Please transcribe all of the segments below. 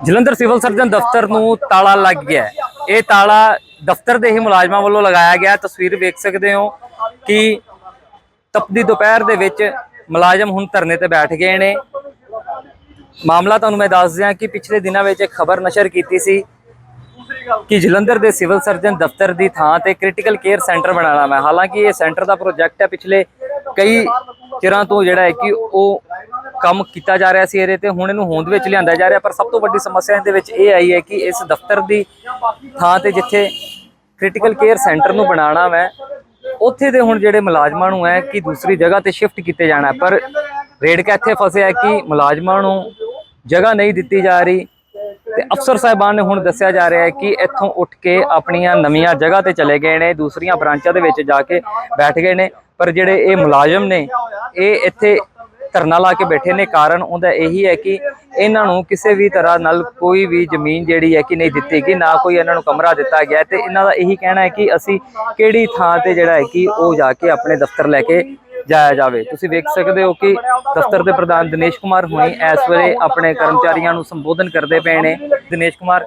Jalandhar civil surgeon ਦਫ਼ਤਰ ਨੂੰ ਤਾਲਾ ਲੱਗ ਗਿਆ ਇਹ ਤਾਲਾ ਦਫ਼ਤਰ ਦੇ ਹੀ ਮੁਲਾਜ਼ਮਾਂ ਵੱਲੋਂ ਲਗਾਇਆ ਗਿਆ। ਤਸਵੀਰ ਵੇਖ ਸਕਦੇ ਹੋ ਕਿ ਤਪਦੀ ਦੁਪਹਿਰ ਦੇ ਵਿੱਚ ਮੁਲਾਜ਼ਮ ਹੁਣ ਧਰਨੇ ਤੇ ਬੈਠ ਗਏ ਨੇ। ਮਾਮਲਾ ਤੁਹਾਨੂੰ ਮੈਂ ਦੱਸ ਦਿਆਂ ਕਿ ਪਿਛਲੇ ਦਿਨਾਂ ਵਿੱਚ ਇੱਕ ਖਬਰ ਨਸ਼ਰ ਕੀਤੀ ਸੀ ਕਿ ਜਲੰਧਰ ਦੇ ਸਿਵਲ ਸਰਜਨ ਦਫ਼ਤਰ ਦੀ ਥਾਂ ਤੇ ਕ੍ਰਿਟੀਕਲ ਕੇਅਰ ਸੈਂਟਰ ਬਣਾਉਣਾ ਹੈ ਹਾਲਾਂਕਿ ਇਹ ਸੈਂਟਰ ਦਾ ਪ੍ਰੋਜੈਕਟ ਹੈ। ਪਿਛਲੇ ਕਈ ਚਿਰਾਂ ਤੋਂ ਜਿਹੜਾ ਹੈ ਕਿ ਉਹ ਕੰਮ ਕੀਤਾ ਜਾ ਰਿਹਾ ਸੀ ਇਹਦੇ ਤੇ, ਹੁਣ ਇਹਨੂੰ ਹੋਂਦ ਵਿੱਚ ਲਿਆਂਦਾ ਜਾ ਰਿਹਾ, ਪਰ ਸਭ ਤੋਂ ਵੱਡੀ ਸਮੱਸਿਆ ਇਹਦੇ ਵਿੱਚ ਇਹ ਆਈ ਹੈ ਕਿ ਇਸ ਦਫ਼ਤਰ ਦੀ ਥਾਂ ਤੇ ਜਿੱਥੇ ਕ੍ਰਿਟੀਕਲ ਕੇਅਰ ਸੈਂਟਰ ਨੂੰ ਬਣਾਉਣਾ ਹੈ ਉੱਥੇ ਦੇ ਹੁਣ ਜਿਹੜੇ ਮੁਲਾਜ਼ਮਾਂ ਨੂੰ ਹੈ ਕਿ ਦੂਸਰੀ ਜਗ੍ਹਾ ਤੇ ਸ਼ਿਫਟ ਕੀਤੇ ਜਾਣਾ ਪਰ ਰੇੜਕਾ ਇੱਥੇ ਫਸਿਆ ਹੈ ਕਿ ਮੁਲਾਜ਼ਮਾਂ ਨੂੰ ਜਗ੍ਹਾ ਨਹੀਂ ਦਿੱਤੀ ਜਾ ਰਹੀ ਤੇ ਅਫਸਰ ਸਾਹਿਬਾਨ ਨੇ ਹੁਣ ਦੱਸਿਆ ਜਾ ਰਿਹਾ ਹੈ ਕਿ ਇੱਥੋਂ ਉੱਠ ਕੇ ਆਪਣੀਆਂ ਨਵੀਆਂ ਜਗ੍ਹਾ ਤੇ ਚਲੇ ਗਏ ਨੇ, ਦੂਸਰੀਆਂ ਬ੍ਰਾਂਚਾਂ ਦੇ ਵਿੱਚ ਜਾ ਕੇ ਬੈਠ ਗਏ ਨੇ, ਪਰ ਜਿਹੜੇ ਇਹ ਮੁਲਾਜ਼ਮ ਨੇ, ਇਹ ਇੱਥੇ ਧਰਨਾ ਲਾ ਕੇ ਬੈਠੇ ਨੇ। ਕਾਰਨ ਉਹਦਾ ਇਹੀ ਹੈ ਕਿ ਇਹਨਾਂ ਨੂੰ ਕਿਸੇ ਵੀ ਤਰ੍ਹਾਂ ਨਾਲ ਕੋਈ ਵੀ ਜ਼ਮੀਨ ਜਿਹੜੀ ਹੈ ਕਿ ਨਹੀਂ ਦਿੱਤੀ ਗਈ, ਨਾ ਕੋਈ ਇਹਨਾਂ ਨੂੰ ਕਮਰਾ ਦਿੱਤਾ ਗਿਆ। ਤੇ ਇਹਨਾਂ ਦਾ ਇਹੀ ਕਹਿਣਾ ਹੈ ਕਿ ਅਸੀਂ ਕਿਹੜੀ ਥਾਂ ਤੇ ਜਿਹੜਾ ਹੈ ਕਿ ਉਹ ਜਾ ਕੇ ਆਪਣੇ ਦਫ਼ਤਰ ਲੈ ਕੇ ਜਾਇਆ ਜਾਵੇ। ਤੁਸੀਂ ਵੇਖ ਸਕਦੇ ਹੋ ਕਿ ਦਫ਼ਤਰ ਦੇ ਪ੍ਰਧਾਨ ਦਿਨੇਸ਼ ਕੁਮਾਰ ਹੁਣੀ ਇਸ ਵੇਲੇ ਆਪਣੇ ਕਰਮਚਾਰੀਆਂ ਨੂੰ ਸੰਬੋਧਨ ਕਰਦੇ ਪਏ ਨੇ। ਦਿਨੇਸ਼ ਕੁਮਾਰ,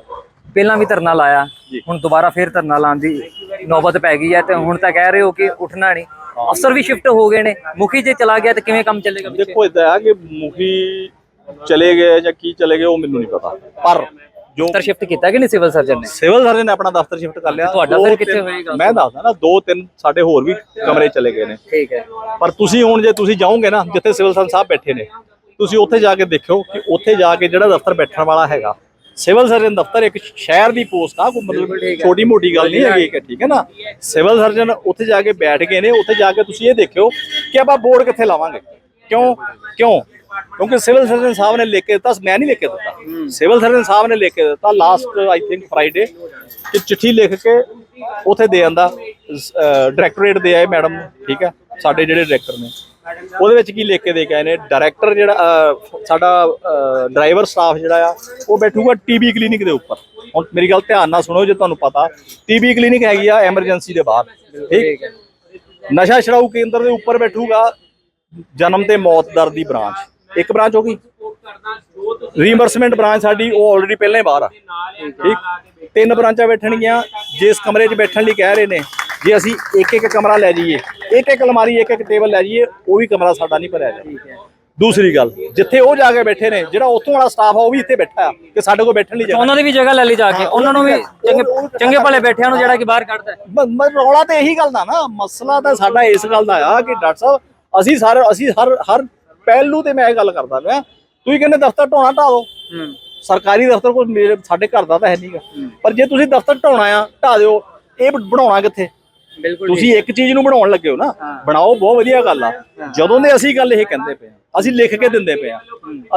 ਪਹਿਲਾਂ ਵੀ ਧਰਨਾ ਲਾਇਆ, ਹੁਣ ਦੁਬਾਰਾ ਫੇਰ ਧਰਨਾ ਲਾਉਣ ਦੀ ਨੌਬਤ ਪੈ ਗਈ ਹੈ ਤੇ ਹੁਣ ਤਾਂ ਕਹਿ ਰਹੇ ਹੋ ਕਿ ਉੱਠਣਾ ਨਹੀਂ। ਅਫਸਰ ਵੀ ਸ਼ਿਫਟ ਹੋ ਗਏ ਨੇ। ਮੁਖੀ ਜੇ ਚਲਾ ਗਿਆ ਤੇ ਕਿਵੇਂ ਕੰਮ ਚੱਲੇਗਾ ਪਿੱਛੇ? ਦੇਖੋ ਇਦਾਂ ਆ ਕਿ ਮੁਖੀ ਚਲੇ ਗਏ ਜਾਂ ਕੀ ਚਲੇ ਗਏ ਉਹ ਮੈਨੂੰ ਨਹੀਂ ਪਤਾ। ਪਰ ਜੋ ਦਫ਼ਤਰ ਸ਼ਿਫਟ ਕੀਤਾ ਕਿ ਨਹੀਂ ਸਿਵਲ ਸਰਜਨ ਨੇ? ਸਿਵਲ ਸਰਜਨ ਨੇ ਆਪਣਾ ਦਫ਼ਤਰ ਸ਼ਿਫਟ ਕਰ ਲਿਆ। ਤੁਹਾਡਾ ਦੋ ਫਿਰ ਕਿੱਥੇ ਤਿੰਨ- ਹੋਏਗਾ? ਮੈਂ ਦੱਸਦਾ ਨਾ ਦੋ ਤਿੰਨ ਸਾਡੇ ਹੋਰ ਵੀ ਕਮਰੇ ਚਲੇ ਗਏ ਨੇ। ਠੀਕ ਹੈ। ਪਰ ਤੁਸੀਂ ਹੁਣ ਜੇ ਤੁਸੀਂ ਜਾਓਗੇ ਨਾ ਜਿੱਥੇ ਸਿਵਲ ਸਰਜਨ ਸਾਹਿਬ ਬੈਠੇ ਨੇ ਤੁਸੀਂ ਉੱਥੇ ਜਾ ਕੇ ਦੇਖਿਓ ਕਿ ਉੱਥੇ ਜਾ ਕੇ ਜਿਹੜਾ ਦਫ਼ਤਰ ਬੈਠਣ ਵਾਲਾ ਹੈਗਾ ਸਿਵਲ ਸਰਜਨ ਦਫ਼ਤਰ ਇੱਕ ਸ਼ਹਿਰ ਦੀ ਪੋਸਟ ਆ ਕੋਈ ਮਤਲਬ ਛੋਟੀ ਮੋਟੀ ਗੱਲ ਨਹੀਂ ਹੈਗੀ ਠੀਕ ਹੈ ਨਾ? ਸਿਵਲ ਸਰਜਨ ਉੱਥੇ ਜਾ ਕੇ ਬੈਠ ਗਏ ਨੇ ਉੱਥੇ ਜਾ ਕੇ ਤੁਸੀਂ ਇਹ ਦੇਖਿਓ ਕਿ ਆਪਾਂ ਬੋਰਡ ਕਿੱਥੇ ਲਾਵਾਂਗੇ। ਕਿਉਂ? ਕਿਉਂ? ਕਿਉਂਕਿ ਸਿਵਲ ਸਰਜਨ ਸਾਹਿਬ ਨੇ ਲਿਖ ਕੇ ਦਿੱਤਾ ਮੈਂ ਨਹੀਂ ਲਿਖ ਕੇ ਦਿੱਤਾ। ਸਿਵਲ ਸਰਜਨ ਸਾਹਿਬ ਨੇ ਲਿਖ ਕੇ ਦਿੱਤਾ ਲਾਸਟ ਆਈ ਥਿੰਕ ਫਰਾਈਡੇ ਕਿ ਚਿੱਠੀ ਲਿਖ ਕੇ ਉੱਥੇ ਦੇ ਆਂਦਾ ਡਾਇਰੈਕਟੋਰੇਟ ਦੇ ਆਏ ਮੈਡਮ ਠੀਕ ਹੈ? ਸਾਡੇ ਜਿਹੜੇ ਡਾਇਰੈਕਟਰ ਨੇ। ਉਹਦੇ ਵਿੱਚ ਕੀ ਲਿਖ ਕੇ ਦੇ ਕੇ ਆਏ ਨੇ? ਡਾਇਰੈਕਟਰ ਜਿਹੜਾ ਸਾਡਾ ਡਰਾਈਵਰ ਸਟਾਫ ਜਿਹੜਾ ਆ ਉਹ ਬੈਠੂਗਾ ਟੀਬੀ ਕਲੀਨਿਕ ਦੇ ਉੱਪਰ। ਹੁਣ ਮੇਰੀ ਗੱਲ ਧਿਆਨ ਨਾਲ ਸੁਣੋ ਜੇ ਤੁਹਾਨੂੰ ਪਤਾ ਟੀਬੀ ਕਲੀਨਿਕ ਹੈਗੀ ਆ ਐਮਰਜੈਂਸੀ ਦੇ ਬਾਹਰ। ਠੀਕ? ਨਸ਼ਾ ਛਡਾਊ ਕੇਂਦਰ ਦੇ ਉੱਪਰ ਬੈਠੂਗਾ ਜਨਮ ਤੇ ਮੌਤ ਦਰ ਦੀ ਬ੍ਰਾਂਚ। ਇੱਕ ਬ੍ਰਾਂਚ ਹੋ ਗਈ? ਰੀਇੰਬਰਸਮੈਂਟ ਬ੍ਰਾਂਚ ਸਾਡੀ ਉਹ ਆਲਰੇਡੀ ਪਹਿਲਾਂ ਹੀ ਬਾਹਰ ਆ। ਠੀਕ? ਤਿੰਨ ਬ੍ਰਾਂਚਾਂ ਬੈਠਣਗੀਆਂ ਜਿਸ ਕਮਰੇ 'ਚ ਬੈਠਣ ਲਈ ਕਹਿ ਰਹੇ ਨੇ ਜੇ ਅਸੀਂ ਇੱਕ ਇੱਕ ਕਮਰਾ ਲੈ ਜਾਈਏ ਇੱਕ ਇੱਕ ਅਲਮਾਰੀ ਇੱਕ ਇੱਕ ਟੇਬਲ ਲੈ ਜਾਈਏ ਉਹ ਵੀ ਕਮਰਾ ਸਾਡਾ ਨਹੀਂ ਭਰਿਆ ਜਾਣਾ ਦੂਸਰੀ ਗੱਲ ਜਿੱਥੇ ਉਹ ਜਾ ਕੇ ਬੈਠੇ ਨੇ ਜਿਹੜਾ ਉੱਥੋਂ ਵਾਲਾ ਸਟਾਫ ਆ ਉਹ ਵੀ ਇੱਥੇ ਬੈਠਾ ਆ ਕਿ ਸਾਡੇ ਕੋਲ ਬੈਠਣ ਲਈ ਜਗ੍ਹਾ ਉਹਨਾਂ ਦੀ ਵੀ ਜਗ੍ਹਾ ਲੈ ਲਈ ਜਾ ਕੇ। ਉਹਨਾਂ ਨੂੰ ਵੀ ਚੰਗੇ ਚੰਗੇ ਭਲੇ ਬੈਠਿਆਂ ਨੂੰ ਜਿਹੜਾ ਕਿ ਬਾਹਰ ਕੱਢਦਾ ਰੌਲਾ ਤੇ ਇਹੀ ਗੱਲ ਦਾ ਨਾ ਮਸਲਾ ਤਾਂ ਸਾਡਾ ਇਸ ਗੱਲ ਦਾ ਆ ਕਿ ਡਾਕਟਰ ਸਾਹਿਬ ਅਸੀਂ ਸਾਰੇ ਅਸੀਂ ਹਰ ਹਰ ਪਹਿਲੂ ਤੇ ਮੈਂ ਇਹ ਗੱਲ ਕਰਦਾ ਪਿਆ। ਤੁਸੀਂ ਕਹਿੰਦੇ ਦਫ਼ਤਰ ਢਾਉਣਾ ਢਾ ਦਿਓ। ਸਰਕਾਰੀ ਦਫ਼ਤਰ ਕੋਈ ਮੇਰੇ ਸਾਡੇ ਘਰ ਦਾ ਤਾਂ ਹੈ ਨਹੀਂਗਾ ਪਰ ਜੇ ਤੁਸੀਂ ਦਫ਼ਤਰ ਢਾਉਣਾ ਆ ਢਾ ਦਿਓ ਇਹ ਬਣਾਉਣਾ ਕਿੱਥੇ? ਤੁਸੀਂ ਇੱਕ ਚੀਜ਼ ਨੂੰ ਬਣਾਉਣ ਲੱਗੇ ਹੋ ਨਾ ਬਣਾਓ ਬਹੁਤ ਵਧੀਆ ਗੱਲ ਆ। ਜਦੋਂ ਦੇ ਅਸੀਂ ਗੱਲ ਇਹ ਕਹਿੰਦੇ ਪਏ ਆ ਅਸੀਂ ਲਿਖ ਕੇ ਦਿੰਦੇ ਪਏ ਆ।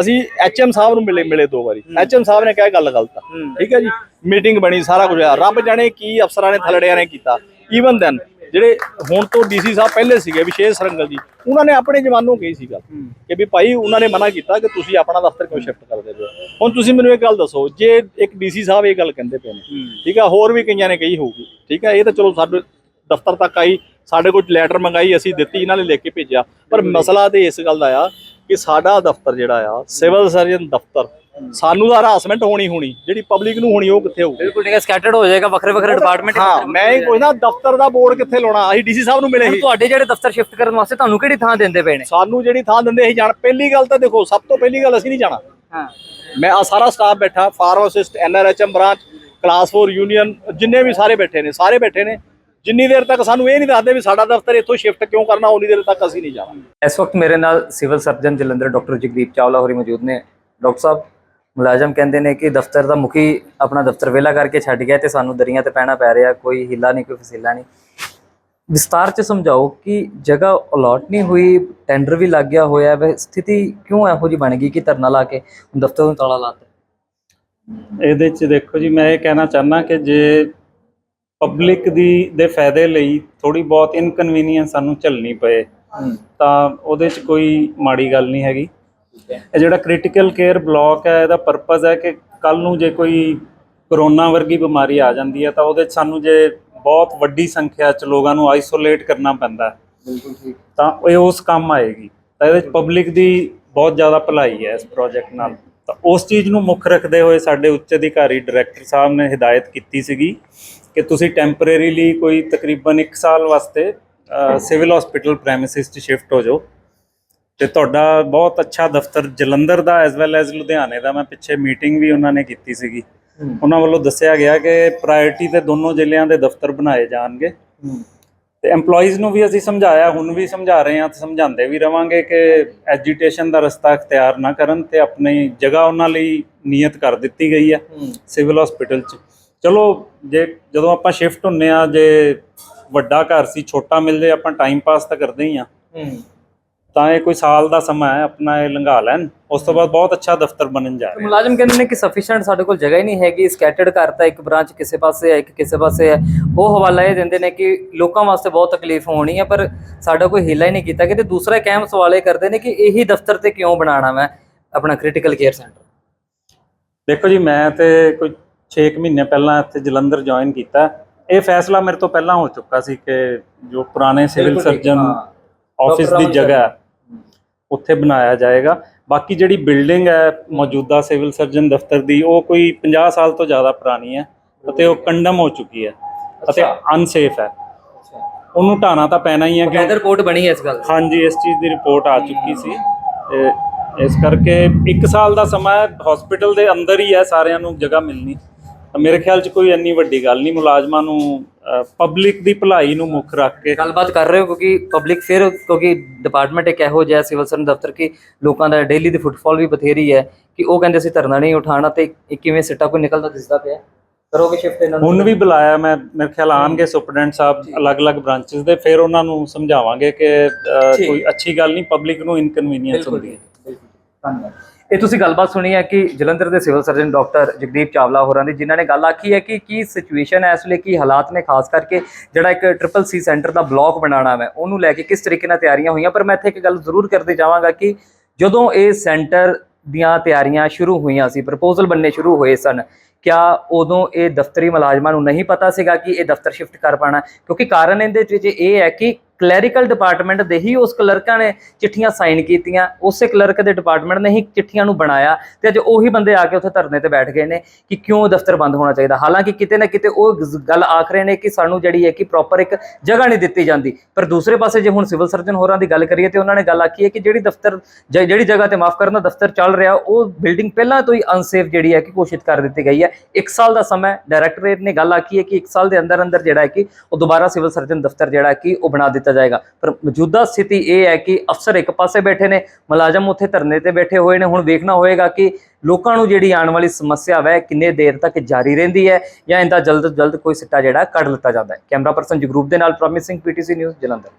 ਅਸੀਂ ਐਚਐਮ ਸਾਹਿਬ ਨੂੰ ਮਿਲੇ ਮਿਲੇ ਦੋ ਵਾਰੀ। ਐਚਐਮ ਸਾਹਿਬ ਨੇ ਕਿਹਾ ਗੱਲ ਗਲਤ ਆ। ਠੀਕ ਹੈ ਜੀ? ਮੀਟਿੰਗ ਬਣੀ ਸਾਰਾ ਕੁਝ ਹੋਇਆ ਰੱਬ ਜਾਣੇ ਕੀ ਅਫਸਰਾਂ ਨੇ ਥਲੜਿਆਂ ਨੇ ਕੀਤਾ। ਈਵਨ ਦੈਨ ਜਿਹੜੇ ਹੁਣ ਤੋਂ ਡੀਸੀ ਸਾਹਿਬ ਪਹਿਲੇ ਸੀਗੇ ਵਿਸ਼ੇਸ਼ ਸਰੰਗਲ ਜੀ ਉਹਨਾਂ ਨੇ ਆਪਣੇ ਜਵਾਨੋਂ ਕਹੀ ਸੀ ਗੱਲ ਕਿ ਵੀ ਭਾਈ ਉਹਨਾਂ ਨੇ ਮਨਾ ਕੀਤਾ ਕਿ ਤੁਸੀਂ ਆਪਣਾ ਦਫ਼ਤਰ ਕਿਉਂ ਸ਼ਿਫਟ ਕਰਦੇ ਹੋ? ਹੁਣ ਤੁਸੀਂ ਮੈਨੂੰ ਇਹ ਗੱਲ ਦੱਸੋ ਜੇ ਇੱਕ ਡੀਸੀ ਸਾਹਿਬ ਇਹ ਗੱਲ ਕਹਿੰਦੇ ਪਏ ਨੇ ਠੀਕ ਆ ਹੋਰ ਵੀ ਕਈਆਂ ਨੇ ਕਹੀ ਹੋਊਗੀ। ਠੀਕ ਆ ਇਹ ਤਾਂ ਚਲੋ ਸਾਡੇ ਦਫ਼ਤਰ ਤੱਕ ਆਈ ਸਾਡੇ ਕੋਲ ਲੈਟਰ ਮੰਗਾਈ ਅਸੀਂ ਦਿੱਤੀ ਇਹਨਾਂ ਨੇ ਲਿਖ ਕੇ ਭੇਜਿਆ। ਪਰ ਮਸਲਾ ਤੇ ਇਸ ਗੱਲ ਦਾ ਆ ਕਿ ਸਾਡਾ ਦਫ਼ਤਰ ਜਿਹੜਾ ਆ ਸਿਵਲ ਸਰਜਨ ਦਫ਼ਤਰ ਸਾਨੂੰ ਦਾ ਹਰਾਸਮੈਂਟ ਹੋਣੀ ਹੋਣੀ ਜਿਹੜੀ ਪਬਲਿਕ ਨੂੰ ਹੋਣੀ ਉਹ ਕਿੱਥੇ ਹੋਊਗੀ? ਬਿਲਕੁਲ ਠੀਕ ਹੈ ਸਕੈਟਰਡ ਹੋ ਜਾਏਗਾ ਵੱਖਰੇ ਵੱਖਰੇ ਡਿਪਾਰਟਮੈਂਟ ਹਾਂ ਮੈਂ ਇਹ ਪੁੱਛਦਾ ਦਫ਼ਤਰ ਦਾ ਬੋਰਡ ਕਿੱਥੇ ਲਾਉਣਾ? ਅਸੀਂ ਡੀਸੀ ਸਾਹਿਬ ਨੂੰ ਮਿਲੇ ਸੀ। ਤੁਹਾਡੇ ਜਿਹੜੇ ਦਫ਼ਤਰ ਸ਼ਿਫਟ ਕਰਨ ਵਾਸਤੇ ਤੁਹਾਨੂੰ ਕਿਹੜੀ ਥਾਂ ਦਿੰਦੇ ਪਏ ਨੇ? ਸਾਨੂੰ ਜਿਹੜੀ ਥਾਂ ਦਿੰਦੇ ਅਸੀਂ ਜਾਣ। ਪਹਿਲੀ ਗੱਲ ਤਾਂ ਦੇਖੋ ਸਭ ਤੋਂ ਪਹਿਲੀ ਗੱਲ ਅਸੀਂ ਨਹੀਂ ਜਾਣਾ। ਹਾਂ। ਮੈਂ ਆ ਸਾਰਾ ਸਟਾਫ ਬੈਠਾ pharmacist NRHM branch class 4 union ਜਿੰਨੇ ਵੀ ਸਾਰੇ ਬੈਠੇ ਨੇ ਸਾਰੇ ਬੈਠੇ ਨੇ। ਜਿੰਨੀ ਦੇਰ ਤੱਕ ਸਾਨੂੰ ਇਹ ਨਹੀਂ ਦੱਸਦੇ ਵੀ ਸਾਡਾ ਦਫ਼ਤਰ ਇੱਥੋਂ ਸ਼ਿਫਟ ਕਿਉਂ ਕਰਨਾ ਉਨੀ ਦੇਰ ਤੱਕ ਅਸੀਂ ਨਹੀਂ ਜਾਣਾ। ਇਸ ਵਕਤ ਮੇਰੇ ਨਾਲ civil surgeon Jalandhar doctor Jagdeep Chawla ਹੋਰੀ ਮੌਜੂਦ ਨੇ। ਡਾਕਟਰ ਸਾਹਿਬ ਮੁਲਾਜ਼ਮ ਕਹਿੰਦੇ ਨੇ ਕਿ ਦਫ਼ਤਰ ਦਾ ਮੁਖੀ ਆਪਣਾ ਦਫ਼ਤਰ ਵਿਹਲਾ ਕਰਕੇ ਛੱਡ ਗਿਆ ਤੇ ਸਾਨੂੰ ਦਰੀਆਂ ਤੇ ਪੈਣਾ ਪੈ ਰਿਹਾ ਕੋਈ ਹਿੱਲਾ ਨਹੀਂ ਕੋਈ ਫਸੀਲਾ ਨਹੀਂ। ਵਿਸਤਾਰ ਚ ਸਮਝਾਓ ਕਿ ਜਗ੍ਹਾ ਅਲਾਟ ਨਹੀਂ ਹੋਈ ਟੈਂਡਰ ਵੀ ਲੱਗ ਗਿਆ ਹੋਇਆ ਹੈ ਸਥਿਤੀ ਕਿਉਂ ਇਹੋ ਜੀ ਬਣ ਗਈ ਕਿ ਧਰਨਾ ਲਾ ਕੇ ਦਫ਼ਤਰ ਨੂੰ ਤਾਲਾ ਲਾਤਾ? ਇਹਦੇ ਚ ਦੇਖੋ ਜੀ ਮੈਂ ਇਹ ਕਹਿਣਾ ਚਾਹਨਾ ਕਿ ਜੇ ਪਬਲਿਕ ਦੀ ਦੇ ਫਾਇਦੇ ਲਈ ਥੋੜੀ ਬਹੁਤ ਇਨਕਨਵੀਨੀਅੰਸ ਸਾਨੂੰ ਝੱਲਣੀ ਪਏ। ਤਾਂ ਉਹਦੇ ਚ ਕੋਈ ਮਾੜੀ ਗੱਲ ਨਹੀਂ ਹੈਗੀ। ਇਹ ਜਿਹੜਾ ਕ੍ਰਿਟੀਕਲ ਕੇਅਰ ਬਲਾਕ ਹੈ ਇਹਦਾ ਪਰਪਸ ਹੈ ਕਿ ਕੱਲ ਨੂੰ ਜੇ ਕੋਈ ਕਰੋਨਾ ਵਰਗੀ ਬਿਮਾਰੀ ਆ ਜਾਂਦੀ ਹੈ ਤਾਂ ਉਹਦੇ ਚ ਸਾਨੂੰ ਜੇ ਬਹੁਤ ਵੱਡੀ ਸੰਖਿਆ ਚ ਲੋਕਾਂ ਨੂੰ ਆਈਸੋਲੇਟ ਕਰਨਾ ਪੈਂਦਾ ਹੈ। ਬਿਲਕੁਲ ਠੀਕ। ਤਾਂ ਇਹ ਉਸ ਕੰਮ ਆਏਗੀ। ਤਾਂ ਇਹਦੇ ਚ ਪਬਲਿਕ ਦੀ ਬਹੁਤ ਜ਼ਿਆਦਾ ਭਲਾਈ ਹੈ ਇਸ ਪ੍ਰੋਜੈਕਟ ਨਾਲ। ਤਾਂ ਉਸ ਚੀਜ਼ ਨੂੰ ਮੁੱਖ ਰੱਖਦੇ ਹੋਏ ਸਾਡੇ ਉੱਚ ਅਧਿਕਾਰੀ ਡਾਇਰੈਕਟਰ ਸਾਹਿਬ ਨੇ ਹਦਾਇਤ ਕੀਤੀ ਸੀਗੀ ਕਿ ਤੁਸੀਂ ਟੈਂਪਰੇਰੀਲੀ ਕੋਈ ਤਕਰੀਬਨ 1 ਸਾਲ ਵਾਸਤੇ ਸਿਵਲ ਹਸਪੀਟਲ ਪ੍ਰੈਮਿਸਿਸ 'ਚ ਸ਼ਿਫਟ ਹੋ ਜਾਓ। ਤੇ ਤੁਹਾਡਾ ਬਹੁਤ ਅੱਛਾ ਦਫ਼ਤਰ ਜਲੰਧਰ ਦਾ ਐਸ ਵੈਲ ਐਸ ਲੁਧਿਆਣੇ ਦਾ ਮੈਂ ਪਿੱਛੇ ਮੀਟਿੰਗ ਵੀ ਉਹਨਾਂ ਨੇ ਕੀਤੀ ਸੀਗੀ। ਉਹਨਾਂ ਵੱਲੋਂ ਦੱਸਿਆ ਗਿਆ ਕਿ ਪ੍ਰਾਇੋਰਟੀ ਤੇ ਦੋਨੋਂ ਜ਼ਿਲ੍ਹਿਆਂ ਦੇ ਦਫ਼ਤਰ ਬਣਾਏ ਜਾਣਗੇ। ਤੇ EMPLOYEES ਨੂੰ ਵੀ ਅਸੀਂ ਸਮਝਾਇਆ ਹੁਣ ਵੀ ਸਮਝਾ ਰਹੇ ਹਾਂ ਤੇ ਸਮਝਾਉਂਦੇ ਵੀ ਰਵਾਂਗੇ ਕਿ ਐਜੀਟੇਸ਼ਨ ਦਾ ਰਸਤਾ ਅਖਤਿਆਰ ਨਾ ਕਰਨ ਤੇ ਆਪਣੀ ਜਗ੍ਹਾ ਉਹਨਾਂ ਲਈ ਨਿਯਤ ਕਰ ਦਿੱਤੀ ਗਈ ਹੈ ਸਿਵਲ ਹਸਪੀਟਲ 'ਚ। ਚਲੋ ਜੇ ਜਦੋਂ ਆਪਾਂ ਸ਼ਿਫਟ ਹੁੰਨੇ ਆ ਜੇ ਵੱਡਾ ਘਰ ਸੀ ਛੋਟਾ ਮਿਲ ਜੇ ਆਪਾਂ ਟਾਈਮ ਪਾਸ ਤਾਂ ਕਰਦੇ ਹੀ ਆ। ਤਾਂ ਇਹ ਕੋਈ ਸਾਲ ਦਾ ਸਮਾਂ ਹੈ ਆਪਣਾ ਇਹ ਲੰਘਾ ਲੈਣ। ਉਸ ਤੋਂ ਬਾਅਦ ਬਹੁਤ ਅੱਛਾ ਦਫ਼ਤਰ ਬਣਨ ਜਾ ਰਿਹਾ। ਮੁਲਾਜ਼ਮ ਕਹਿੰਦੇ ਨੇ ਕਿ ਸਫੀਸ਼ੀਐਂਟ ਸਾਡੇ ਕੋਲ ਜਗ੍ਹਾ ਹੀ ਨਹੀਂ ਹੈਗੀ ਸਕੈਟਰਡ ਕਰਤਾ ਇੱਕ ਬ੍ਰਾਂਚ ਕਿਸੇ ਪਾਸੇ ਹੈ ਇੱਕ ਕਿਸੇ ਪਾਸੇ ਹੈ ਉਹ ਹਵਾਲਾ ਇਹ ਦਿੰਦੇ ਨੇ ਕਿ ਲੋਕਾਂ ਵਾਸਤੇ ਬਹੁਤ ਤਕਲੀਫ ਹੋਣੀ ਹੈ ਪਰ ਸਾਡਾ ਕੋਈ ਹੀਲਾ ਹੀ ਨਹੀਂ ਕੀਤਾ। ਕਿ ਤੇ ਦੂਸਰਾ ਇੱਕ ਅਹਿਮ ਸਵਾਲ ਇਹ ਕਰਦੇ ਨੇ ਕਿ ਇਹੀ ਦਫ਼ਤਰ ਤੇ ਕਿਉਂ ਬਣਾਉਣਾ ਮੈਂ ਆਪਣਾ ਕ੍ਰਿਟੀਕਲ ਕੇਅਰ ਸੈਂਟਰ ਦੇਖੋ ਜੀ ਮੈਂ ਤੇ ਕੋਈ 6 ਮਹੀਨੇ ਪਹਿਲਾਂ ਇੱਥੇ ਜਲੰਧਰ ਜੁਆਇਨ ਕੀਤਾ। ਇਹ ਫੈਸਲਾ ਮੇਰੇ ਤੋਂ ਪਹਿਲਾਂ ਹੋ ਚੁੱਕਾ ਸੀ ਕਿ ਜੋ ਪੁਰਾਣੇ ਸਿਵਲ ਸਰਜਨ। ਆਫਿਸ ਦੀ ਜਗ੍ਹਾ ਉੱਥੇ ਬਣਾਇਆ ਜਾਏਗਾ। ਬਾਕੀ ਜਿਹੜੀ ਬਿਲਡਿੰਗ ਹੈ ਮੌਜੂਦਾ ਸਿਵਲ ਸਰਜਨ ਦਫ਼ਤਰ ਦੀ ਉਹ ਕੋਈ 50 ਸਾਲ ਤੋਂ ਜ਼ਿਆਦਾ ਪੁਰਾਣੀ ਹੈ ਅਤੇ ਉਹ ਕੰਡਮ ਹੋ ਚੁੱਕੀ ਹੈ ਅਤੇ ਅਨਸੇਫ ਹੈ। ਉਹਨੂੰ ਢਾਣਾ ਤਾਂ ਪੈਣਾ ਹੀ ਹੈ ਕਿ ਗੈਦਰ ਕੋਰਟ ਬਣੀ ਹੈ ਇਸ ਗੱਲ। ਹਾਂਜੀ ਇਸ ਚੀਜ਼ ਦੀ ਰਿਪੋਰਟ ਆ ਚੁੱਕੀ ਸੀ। ਇਸ ਕਰਕੇ 1 ਸਾਲ ਦਾ ਸਮਾਂ ਹੈ ਹਸਪੀਟਲ ਦੇ ਅੰਦਰ ਹੀ ਹੈ ਸਾਰਿਆਂ ਨੂੰ ਜਗ੍ਹਾ ਮਿਲਣੀ। ਮੇਰੇ ਖਿਆਲ 'ਚ ਕੋਈ ਇੰਨੀ ਵੱਡੀ ਗੱਲ ਨਹੀਂ ਮੁਲਾਜ਼ਮਾਂ ਨੂੰ ਪਬਲਿਕ ਦੀ ਭਲਾਈ ਨੂੰ ਮੁੱਖ ਰੱਖ ਕੇ। ਗੱਲਬਾਤ ਕਰ ਰਹੇ ਹੋ ਕਿਉਂਕਿ ਪਬਲਿਕ ਫਿਰ ਕਿਉਂਕਿ ਡਿਪਾਰਟਮੈਂਟ ਇੱਕ ਇਹੋ ਜਿਹਾ ਸਿਵਲ ਸਰਜਨ ਦਫ਼ਤਰ ਕਿ ਲੋਕਾਂ ਦਾ ਡੇਲੀ ਦੀ ਫੁੱਟਫਾਲ ਵੀ ਬਥੇਰੀ ਹੈ ਕਿ ਉਹ ਕਹਿੰਦੇ ਸੀ ਧਰਨਾ ਨਹੀਂ ਉਠਾਣਾ ਤੇ ਕਿਵੇਂ ਸਿੱਟਾ ਕੋਈ ਨਿਕਲਦਾ ਦਿਸਦਾ ਪਿਆ? ਕਰੋਗੇ ਸ਼ਿਫਟ ਇਹਨਾਂ ਨੂੰ? ਹੁਣ ਵੀ ਬੁਲਾਇਆ ਮੈਂ ਮੇਰੇ ਖਿਆਲ ਆਣਗੇ ਸੁਪਰਡੈਂਟ ਸਾਹਿਬ ਅਲੱਗ-ਅਲੱਗ ਬ੍ਰਾਂਚਸ ਦੇ ਫਿਰ ਉਹਨਾਂ ਨੂੰ ਸਮਝਾਵਾਂਗੇ ਕਿ। ਕੋਈ ਅੱਛੀ ਗੱਲ ਨਹੀਂ ਪਬਲਿਕ ਨੂੰ ਇਨਕਨਵੀਨੀਅੰਸ ਹੁੰਦੀ ਹੈ। ਧੰਨਵਾਦ। ਇਹ ਤੁਸੀਂ ਗੱਲਬਾਤ ਸੁਣੀ ਹੈ ਕਿ ਜਲੰਧਰ ਦੇ civil surgeon doctor Jagdeep Chawla ਹੋਰਾਂ ਦੀ, ਜਿਨ੍ਹਾਂ ਨੇ ਗੱਲ ਆਖੀ ਹੈ ਕਿ ਕੀ ਸਿਚੁਏਸ਼ਨ ਹੈ ਇਸ ਵੇਲੇ, ਕੀ ਹਾਲਾਤ ਨੇ ਖਾਸ ਕਰਕੇ ਜਿਹੜਾ ਇੱਕ ਟ੍ਰਿਪਲ ਸੀ ਸੈਂਟਰ ਦਾ ਬਲਾਕ ਬਣਾਉਣਾ ਹੈ ਉਹਨੂੰ ਲੈ ਕੇ ਕਿਸ ਤਰੀਕੇ ਨਾਲ ਤਿਆਰੀਆਂ ਹੋਈਆਂ? ਪਰ ਮੈਂ ਇੱਥੇ ਇੱਕ ਗੱਲ ਜ਼ਰੂਰ ਕਰਦੇ ਚਾਹਾਂਗਾ ਕਿ ਜਦੋਂ ਇਹ ਸੈਂਟਰ ਦੀਆਂ ਤਿਆਰੀਆਂ ਸ਼ੁਰੂ ਹੋਈਆਂ ਸੀ ਪ੍ਰਪੋਜ਼ਲ ਬਣਨੇ ਸ਼ੁਰੂ ਹੋਏ ਸਨ, ਕਿਆ ਉਦੋਂ ਇਹ ਦਫ਼ਤਰੀ ਮੁਲਾਜ਼ਮਾਂ ਨੂੰ ਨਹੀਂ ਪਤਾ ਸੀਗਾ ਕਿ ਇਹ ਦਫ਼ਤਰ ਸ਼ਿਫਟ ਕਰ ਪਾਣਾ ਕਿਉਂਕਿ ਕਾਰਨ ਇਹਦੇ ਵਿੱਚ ਇਹ ਹੈ ਕਿ ਕਲੈਰੀਕਲ ਡਿਪਾਰਟਮੈਂਟ ਦੇ ਹੀ ਉਸ ਕਲਰਕਾਂ ਨੇ ਚਿੱਠੀਆਂ ਸਾਈਨ ਕੀਤੀਆਂ, ਉਸੇ ਕਲਰਕ ਦੇ ਡਿਪਾਰਟਮੈਂਟ ਨੇ ਹੀ ਚਿੱਠੀਆਂ ਨੂੰ ਬਣਾਇਆ ਤੇ ਅੱਜ ਉਹੀ ਬੰਦੇ ਆ ਕੇ ਉੱਥੇ ਧਰਨੇ ਤੇ ਬੈਠ ਗਏ ਨੇ ਕਿ ਕਿਉਂ ਦਫ਼ਤਰ ਬੰਦ ਹੋਣਾ ਚਾਹੀਦਾ। ਹਾਲਾਂਕਿ ਕਿਤੇ ਨਾ ਕਿਤੇ ਉਹ ਗੱਲ ਆਖ ਰਹੇ ਨੇ ਕਿ ਸਾਨੂੰ ਜਿਹੜੀ ਹੈ ਕਿ ਪ੍ਰੋਪਰ ਇੱਕ ਜਗ੍ਹਾ ਨਹੀਂ ਦਿੱਤੀ ਜਾਂਦੀ। ਪਰ ਦੂਸਰੇ ਪਾਸੇ ਜੇ ਹੁਣ ਸਿਵਲ ਸਰਜਨ ਹੋਰਾਂ ਦੀ ਗੱਲ ਕਰੀਏ ਤੇ ਉਹਨਾਂ ਨੇ ਗੱਲ ਆਖੀ ਹੈ ਕਿ ਜਿਹੜੀ ਦਫ਼ਤਰ, ਜ- ਜਿਹੜੀ ਜਗ੍ਹਾ ਤੇ ਮਾਫ ਕਰਨਾ ਦਫ਼ਤਰ ਚੱਲ ਰਿਹਾ, ਉਹ ਬਿਲਡਿੰਗ ਪਹਿਲਾਂ ਤੋਂ ਹੀ ਅਨਸੇਫ ਜਿਹੜੀ ਹੈ ਕਿ ਘੋਸ਼ਿਤ ਕਰ ਦਿੱਤੀ ਗਈ ਹੈ। 1 ਸਾਲ ਦਾ ਸਮਾਂ ਡਾਇਰੈਕਟੋਰੇਟ ਨੇ ਗੱਲ ਆਖੀ ਹੈ ਕਿ 1 ਸਾਲ ਦੇ ਅੰਦਰ ਅੰਦਰ ਜਿਹੜਾ ਹੈ ਕਿ ਉਹ ਦੁਬਾਰਾ ਸਿਵਲ ਸਰਜਨ ਦਫ਼ਤਰ ਜਿਹੜਾ ਕਿ ਉਹ ਬਣਾ ਦਿੱਤਾ ਦਿੱਤਾ ਜਾਏਗਾ। ਪਰ ਮੌਜੂਦਾ ਸਥਿਤੀ ਇਹ ਹੈ ਕਿ ਅਫਸਰ ਇੱਕ ਪਾਸੇ ਬੈਠੇ ਨੇ, ਮੁਲਾਜ਼ਮ ਉੱਥੇ ਧਰਨੇ ਤੇ ਬੈਠੇ ਹੋਏ ਨੇ। ਹੁਣ ਵੇਖਣਾ ਹੋਏਗਾ ਕਿ ਲੋਕਾਂ ਨੂੰ ਜਿਹੜੀ ਆਉਣ ਵਾਲੀ ਸਮੱਸਿਆ ਵੈ, ਕਿੰਨੇ ਦੇਰ ਤੱਕ ਜਾਰੀ ਰਹਿੰਦੀ ਹੈ ਜਾਂ ਇਹਦਾ ਜਲਦ ਤੋਂ ਜਲਦ ਕੋਈ ਸਿੱਟਾ ਜਿਹੜਾ ਕੱਢ ਲਿੱਤਾ ਜਾਂਦਾ ਹੈ। ਕੈਮਰਾ ਪਰਸਨ ਜਗਰੂਪ ਦੇ ਨਾਲ ਪ੍ਰੋਮਿਸਿੰਗ ਪੀਟੀਸੀ ਨਿਊਜ਼ ਜਲੰਧਰ।